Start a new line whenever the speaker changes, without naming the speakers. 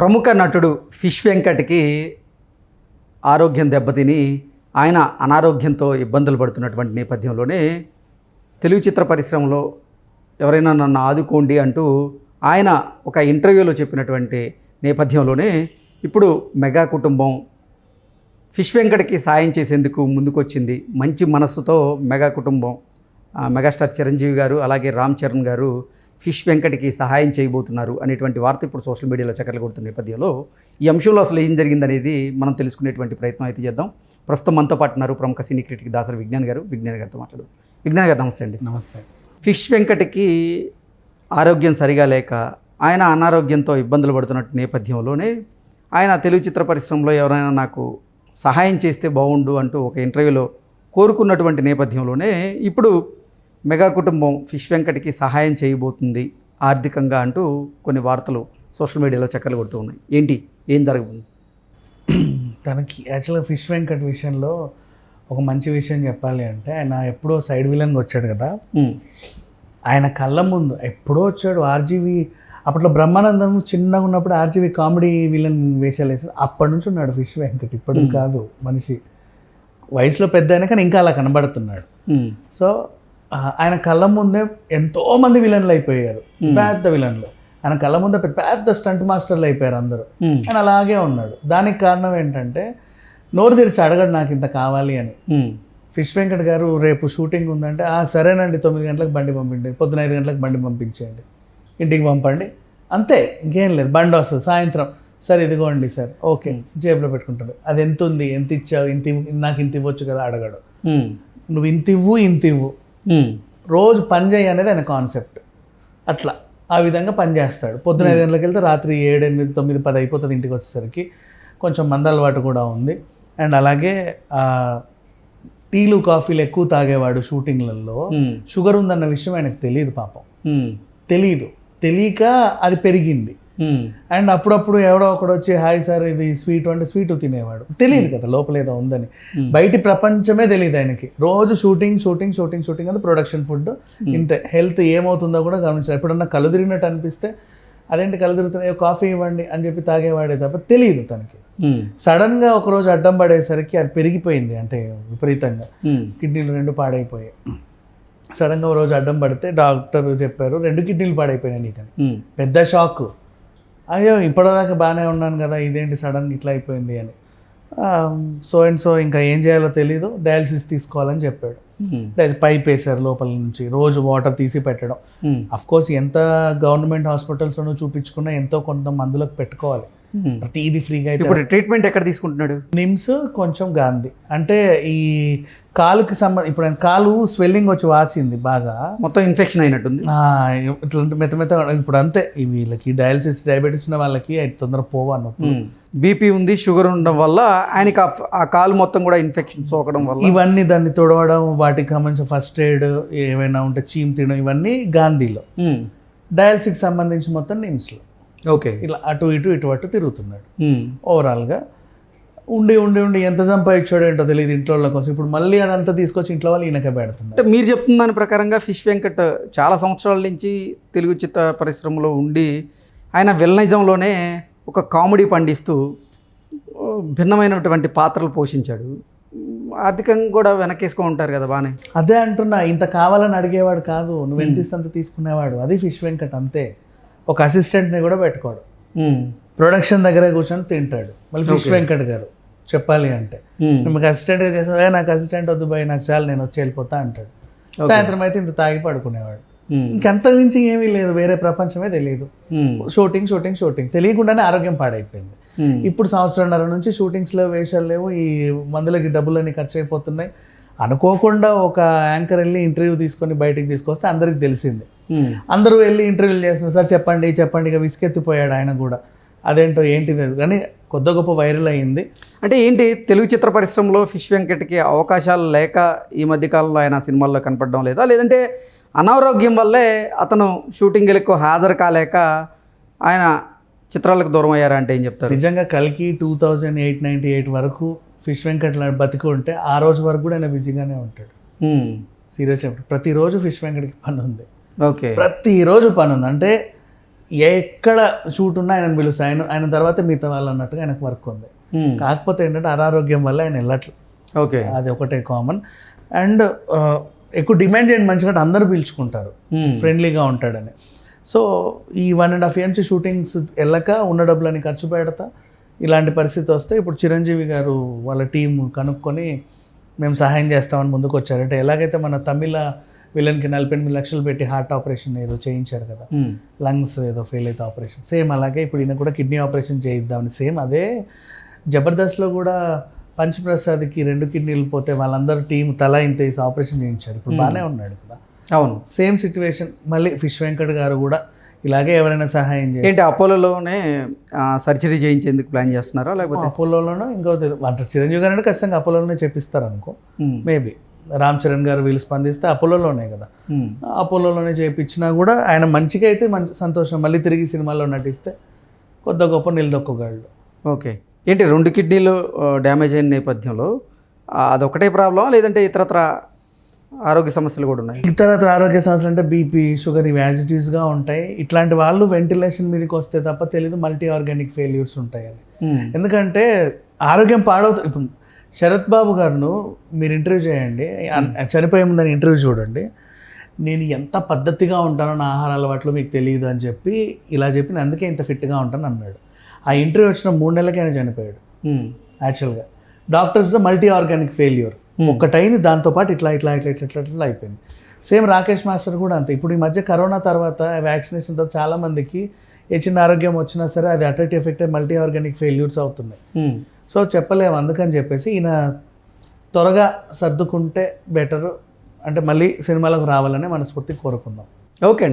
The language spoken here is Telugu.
ప్రముఖ నటుడు ఫిష్ వెంకట్కి ఆరోగ్యం దెబ్బతిని ఆయన అనారోగ్యంతో ఇబ్బందులు పడుతున్నటువంటి నేపథ్యంలోనే తెలుగు చిత్ర పరిశ్రమలో ఎవరైనా నన్ను ఆదుకోండి అంటూ ఆయన ఒక ఇంటర్వ్యూలో చెప్పినటువంటి నేపథ్యంలోనే ఇప్పుడు మెగా కుటుంబం ఫిష్ వెంకట్కి సాయం చేసేందుకు ముందుకొచ్చింది. మంచి మనస్సుతో మెగా కుటుంబం. మెగాస్టార్ చిరంజీవి గారు అలాగే రామ్ చరణ్ గారు ఫిష్ వెంకట్కి సహాయం చేయబోతున్నారు అనేటువంటి వార్త ఇప్పుడు సోషల్ మీడియాలో చక్కర్లు కొడుతున్న నేపథ్యంలో ఈ అంశంలో అసలు ఏం జరిగిందనేది మనం తెలుసుకునేటువంటి ప్రయత్నం అయితే చేద్దాం. ప్రస్తుతం మనతో పాటు ఉన్నారు ప్రముఖ సినీ క్రిటిక్ దాసరి విజ్ఞాన్ గారు. విజ్ఞాన్ గారితో మాట్లాడదాం. విజ్ఞాన్ గారు నమస్తే అండి.
నమస్తే.
ఫిష్ వెంకట్కి ఆరోగ్యం సరిగా లేక ఆయన అనారోగ్యంతో ఇబ్బందులు పడుతున్న నేపథ్యంలోనే ఆయన తెలుగు చిత్ర పరిశ్రమలో ఎవరైనా నాకు సహాయం చేస్తే బాగుండు అంటూ ఒక ఇంటర్వ్యూలో కోరుకున్నటువంటి నేపథ్యంలోనే ఇప్పుడు మెగా కుటుంబం ఫిష్ వెంకట్కి సహాయం చేయబోతుంది ఆర్థికంగా అంటూ కొన్ని వార్తలు సోషల్ మీడియాలో చక్కర్లు కొడుతూ ఉన్నాయి. ఏంటి? ఏం జరగబోతుంది?
తనకి యాక్చువల్గా ఫిష్ వెంకట్ విషయంలో ఒక మంచి విషయం చెప్పాలి అంటే ఆయన ఎప్పుడో సైడ్ విలన్గా వచ్చాడు కదా. ఆయన కళ్ళ ముందు ఎప్పుడో వచ్చాడు ఆర్జీవి. అప్పట్లో బ్రహ్మానందం చిన్నగా ఉన్నప్పుడు ఆర్జీవి కామెడీ విలన్ వేషాలు వేసాడు అప్పటి నుంచి ఉన్నాడు ఫిష్ వెంకట్. ఇప్పుడు కాదు మనిషి. వయసులో పెద్ద అయినా కానీ ఇంకా అలా కనబడుతున్నాడు. సో ఆయన కళ్ళ ముందే ఎంతో మంది విలన్లు అయిపోయారు. పెద్ద విలన్లు. ఆయన కళ్ళ ముందే పెద్ద స్టంట్ మాస్టర్లు అయిపోయారు అందరూ. ఆయన అలాగే ఉన్నాడు. దానికి కారణం ఏంటంటే నోరు తెరిచి అడగడు నాకు ఇంత కావాలి అని. ఫిష్ వెంకట్ గారు రేపు షూటింగ్ ఉందంటే "ఆ, సరేనండి తొమ్మిది గంటలకు బండి పంపించండి పొద్దున ఐదు గంటలకు బండి పంపించేయండి. ఇంటికి పంపండి. అంతే ఇంకేం లేదు. బండి వస్తుంది సాయంత్రం. సార్ ఇదిగోండి సార్ ఓకే. జేబులో పెట్టుకుంటాడు. అది ఎంత ఉంది ఎంత ఇచ్చావు? ఇంత నాకు ఇంత ఇవ్వచ్చు కదా అడగడు. నువ్వు ఇంత ఇవ్వు ఇంత ఇవ్వు. రోజు పని చేయి అనేది ఆయన కాన్సెప్ట్. అట్లా. ఆ విధంగా పని చేస్తాడు. పొద్దున ఐదు గంటలకు వెళ్తే రాత్రి ఏడు ఎనిమిది తొమ్మిది పది అయిపోతుంది ఇంటికి వచ్చేసరికి. కొంచెం మంద అలవాటు కూడా ఉంది. అండ్ అలాగే టీలు కాఫీలు ఎక్కువ తాగేవాడు షూటింగ్లలో. షుగర్ ఉందన్న విషయం ఆయనకు తెలియదు పాపం. తెలియదు. తెలియక అది పెరిగింది. అండ్ అప్పుడప్పుడు ఎవడో ఒకడు వచ్చి హాయ్ సార్ ఇది స్వీట్ అంటే స్వీట్ తినేవాడు. తెలియదు కదా లోపల ఏదో ఉందని. బయటి ప్రపంచమే తెలియదు ఆయనకి. రోజు షూటింగ్ షూటింగ్ షూటింగ్ షూటింగ్ అది ప్రొడక్షన్ ఫుడ్ ఇంతే. హెల్త్ ఏమవుతుందో కూడా గమనించాలి. ఎప్పుడన్నా కళ్ళు తిరిగినట్టు అనిపిస్తే అదేంటి కళ్ళు తిరుగుతున్నాయి? కాఫీ ఇవ్వండి అని చెప్పి తాగేవాడే తప్ప తెలియదు తనకి.
ఉమ్,
సడన్గా ఒకరోజు అడ్డం పడేసరికి అది పెరిగిపోయింది అంటే విపరీతంగా.
ఉమ్,
కిడ్నీలు రెండు పాడైపోయాయి. సడన్గా ఒక రోజు అడ్డం పడితే డాక్టర్ చెప్పారు రెండు కిడ్నీలు పాడైపోయినాయి నీకని. పెద్ద షాక్ అయ్యో ఇప్పటిదాకా బాగానే ఉన్నాను కదా ఇదేంటి సడన్ ఇట్లా అయిపోయింది అని. సో అండ్ సో ఇంకా ఏం చేయాలో తెలీదు డయాలసిస్ తీసుకోవాలని చెప్పాడు. పైప్ వేశారు లోపల నుంచి రోజు వాటర్ తీసి పెట్టడం.
ఉమ్,
అఫ్ కోర్స్ ఎంత గవర్నమెంట్ హాస్పిటల్స్లోనూ చూపించుకున్నా ఎంతో కొంత మందులకు పెట్టుకోవాలి. ప్రతిదీ ఫ్రీగా అయితే
ఇప్పుడు ట్రీట్మెంట్ ఎక్కడ తీసుకుంటున్నాడు?
నిమ్స్ కొంచెం గాంధీ. అంటే ఈ కాలుకి సంబంధం ఇప్పుడు ఆయన కాలు స్వెల్లింగ్ వచ్చి వాచింది బాగా.
మొత్తం ఇన్ఫెక్షన్ అయినట్టుంది.
ఆ, ఇట్లాంటి మెత్త మెత్త ఇప్పుడు అంతే. ఈ వీళ్ళకి డయాలసిస్ డయాబెటీస్ ఉన్న వాళ్ళకి అది తొందర పోవు అన్నప్పుడు
బీపీ ఉంది షుగర్ ఉండడం వల్ల ఆయనకి ఆ- ఆ కాలు మొత్తం కూడా ఇన్ఫెక్షన్ సోకడం వల్ల.
ఇవన్నీ దాన్ని తుడవడం వాటికి సంబంధించిన ఫస్ట్ ఎయిడ్ ఏమైనా ఉంటే చీమ్ తినడం ఇవన్నీ గాంధీలో.
ఉమ్,
డయాలసిస్కి సంబంధించి మొత్తం నిమ్స్లో.
ఓకే.
ఇలా అటు ఇటు ఇటు అటు తిరుగుతున్నాడు. ఓవరాల్గా ఉండి ఉండి ఉండి ఎంత సంపాదించాడో ఏంటో తెలియదు ఇంట్లో వాళ్ళ కోసం. ఇప్పుడు మళ్ళీ అదంతా తీసుకొచ్చి ఇంట్లో వాళ్ళు ఈయనకే పెడుతున్నారు.
అంటే మీరు చెప్తున్న దాని ప్రకారంగా ఫిష్ వెంకట్ చాలా సంవత్సరాల నుంచి తెలుగు చిత్ర పరిశ్రమలో ఉండి ఆయన విలనిజంలోనే ఒక కామెడీ పండిస్తూ భిన్నమైనటువంటి పాత్రలు పోషించాడు. ఆర్థికంగా కూడా వెనకేసుకో ఉంటారు కదా బాగానే
అదే అంటున్నా ఇంత కావాలని అడిగేవాడు కాదు. నువ్వు ఎంత ఇస్తే అంత తీసుకునేవాడు. అది ఫిష్ వెంకట్ అంతే. ఒక అసిస్టెంట్ని కూడా పెట్టుకోడు. ప్రొడక్షన్ దగ్గరే కూర్చొని తింటాడు. మళ్ళీ ఫిష్ వెంకట్ గారు చెప్పాలి అంటే. మీకు అసిస్టెంట్గా చేసా "ఏ, నాకు అసిస్టెంట్ వద్దు బాయ్ నాకు చాలు నేను వచ్చి వెళ్ళిపోతా అంటాడు. సాయంత్రం అయితే ఇంత తాగి పడుకునేవాడు. ఇంకంత మించి ఏమీ లేదు వేరే ప్రపంచమే తెలియదు షూటింగ్ షూటింగ్ షూటింగ్ తెలియకుండానే ఆరోగ్యం పాడైపోయింది. ఇప్పుడు సంవత్సరంన్నర నుంచి షూటింగ్స్లో వేషాలు లేవు ఈ మందులకి డబ్బులన్నీ ఖర్చు అయిపోతున్నాయి. అనుకోకుండా ఒక యాంకర్ వెళ్ళి ఇంటర్వ్యూ తీసుకొని బయటికి తీసుకొస్తే అందరికి తెలిసింది. అందరూ వెళ్ళి ఇంటర్వ్యూలు చేస్తున్నారు. సార్ చెప్పండి చెప్పండి. ఇక విసికెత్తిపోయాడు ఆయన కూడా. అదేంటో ఏంటి లేదు కానీ కొద్ది గొప్ప వైరల్ అయ్యింది
అంటే ఏంటి? తెలుగు చిత్ర పరిశ్రమలో ఫిష్ వెంకట్కి అవకాశాలు లేక ఈ మధ్యకాలంలో ఆయన సినిమాల్లో కనపడడం లేదా? లేదంటే అనారోగ్యం వల్లే అతను షూటింగ్లకు హాజరు కాలేక ఆయన చిత్రాలకు దూరం అయ్యారా అంటే ఏం చెప్తారు?
నిజంగా కలికి two thousand eight ninety eight వరకు ఫిష్ వెంకట్ లాంటి బతికి ఉంటే ఆ రోజు వరకు కూడా ఆయన బిజీగానే ఉంటాడు. సీరియస్ చెప్పండి ప్రతిరోజు ఫిష్ వెంకట్కి పని ఉంది
ఓకే.
ప్రతిరోజు పని ఉంది అంటే ఎక్కడ షూట్ ఉన్నా ఆయన పిలుస్తా. ఆయన ఆయన తర్వాత మిగతా వాళ్ళు అన్నట్టుగా ఆయనకు వర్క్ ఉంది. కాకపోతే ఏంటంటే అనారోగ్యం వల్ల ఆయన వెళ్ళట్లేదు
ఓకే.
అది ఒకటే కామన్. అండ్ ఎక్కువ డిమాండ్ చేయండి మంచిగా అందరూ పీల్చుకుంటారు. ఫ్రెండ్లీగా ఉంటాడని. సో ఈ వన్ అండ్ హాఫ్ ఇయర్ నుంచి షూటింగ్స్ వెళ్ళక ఉన్న డబ్బులని ఖర్చు పెడతా. ఇలాంటి పరిస్థితి వస్తే ఇప్పుడు చిరంజీవి గారు వాళ్ళ టీం కనుక్కొని మేము సహాయం చేస్తామని ముందుకు వచ్చారు అంటే ఎలాగైతే మన తమిళ విలన్కి నలభై ఎనిమిది లక్షలు పెట్టి హార్ట్ ఆపరేషన్ ఏదో చేయించారు కదా
మ్మ్.
లంగ్స్ ఏదో ఫెయిల్ అయితే ఆపరేషన్. సేమ్ అలాగే ఇప్పుడు ఈయన కూడా కిడ్నీ ఆపరేషన్ చేయిద్దామని సేమ్ అదే జబర్దస్త్లో కూడా పంచప్రసాద్కి రెండు కిడ్నీలు పోతే వాళ్ళందరూ టీం తల ఇంత వేసి ఆపరేషన్ చేయించారు. ఇప్పుడు బాగానే ఉన్నాడు కదా.
అవును.
సేమ్ సిచ్యువేషన్ మళ్ళీ ఫిష్ వెంకట్ గారు కూడా ఇలాగే ఎవరైనా సహాయం చేయాలి
ఏంటి అపోలోలోనే సర్జరీ చేయించేందుకు ప్లాన్ చేస్తున్నారా? లేకపోతే
అపోలోలోనో ఇంకో అంటే చిరంజీవి గారు అంటే ఖచ్చితంగా అపోలోలోనే చేపిస్తారు అనుకో. మేబీ రామ్ చరణ్ గారు వీళ్ళు స్పందిస్తే అపోలోలోనే కదా.
మ్మ్.
అపోలోలోనే చేయించినా కూడా ఆయన మంచిగా అయితే మంచి సంతోషం. మళ్ళీ తిరిగి సినిమాలో నటిస్తే కొద్ది గొప్ప నిలదొక్కగలడు
ఓకే. ఏంటి రెండు కిడ్నీలు డ్యామేజ్ అయిన నేపథ్యంలో అదొకటే ప్రాబ్లమా? లేదంటే ఇతరత్ర ఆరోగ్య సమస్యలు కూడా ఉన్నాయి.
ఇతర ఆరోగ్య సమస్యలు అంటే బీపీ షుగర్ ఇవి యాజ్ ఇట్ ఈస్గా ఉంటాయి. ఇట్లాంటి వాళ్ళు వెంటిలేషన్ మీదకి వస్తే తప్ప తెలియదు మల్టీ ఆర్గానిక్ ఫెయిల్యూర్స్ ఉంటాయని. ఎందుకంటే ఆరోగ్యం పాడవుతుంది ఇప్పుడు శరత్ బాబు గారును మీరు ఇంటర్వ్యూ చేయండి. అన్- చనిపోయే ముందని ఇంటర్వ్యూ చూడండి. నేను ఎంత పద్ధతిగా ఉంటానో నా ఆహార అలవాట్లు మీకు తెలియదు అని చెప్పి ఇలా చెప్పి నేను అందుకే ఇంత ఫిట్గా ఉంటాను అన్నాడు. ఆ ఇంటర్వ్యూ వచ్చిన మూడు నెలలకి ఆయన చనిపోయాడు. యాక్చువల్గా డాక్టర్స్ మల్టీ ఆర్గానిక్ ఫెయిల్యూర్ ఒక్కటైంది దాంతోపాటు ఇట్లా ఇట్లా ఇట్లా ఇట్లా ఇట్లా ఇట్లా అయిపోయింది. సేమ్ రాకేష్ మాస్టర్ కూడా అంతే. ఇప్పుడు ఈ మధ్య కరోనా తర్వాత వ్యాక్సినేషన్ తర్వాత చాలా మందికి ఏ చిన్న ఆరోగ్యం వచ్చినా సరే అది అటెక్ట్ ఎఫెక్ట్ మల్టీ ఆర్గానిక్ ఫెయిల్యూర్స్ అవుతున్నాయి. సో చెప్పలేము అందుకని చెప్పేసి ఈయన త్వరగా సర్దుకుంటే బెటరు అంటే మళ్ళీ సినిమాలకు రావాలని మనస్ఫూర్తి కోరుకుందాం.
ఓకే అండి.